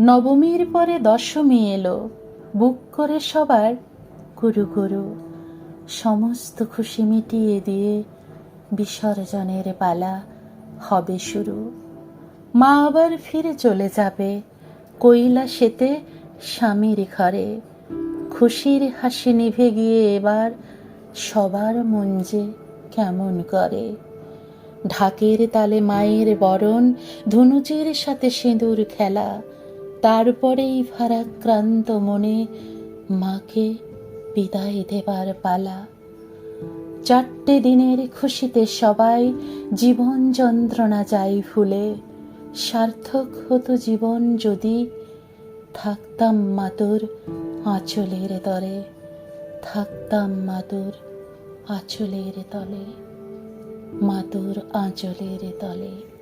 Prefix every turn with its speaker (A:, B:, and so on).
A: নবমীর পরে দশমী এলো। বুক করে সবার গুরু গুরু। সমস্ত খুশি মিটিয়ে দিয়ে বিসর্জনের পালা হবে শুরু। মা আবার ফিরে চলে যাবে কৈলাসেতে স্বামীর ঘরে। খুশির হাসি নিভে গিয়ে এবার সবার মন যে কেমন করে। ঢাকের তালে মায়ের বরণ, ধনুচের সাথে সিঁদুর খেলা তারপরেই ভারাক্রান্ত মনে মাকে বিদায় দেবার পালা। চারটে দিনের খুশিতে সবাই জীবন যন্ত্রণা যাই ভুলে। সার্থক হতো জীবন যদি থাকতাম মাতুর আঁচলের তরে থাকতাম মাতুর আঁচলের তলে, মাতুর আঁচলের তলে।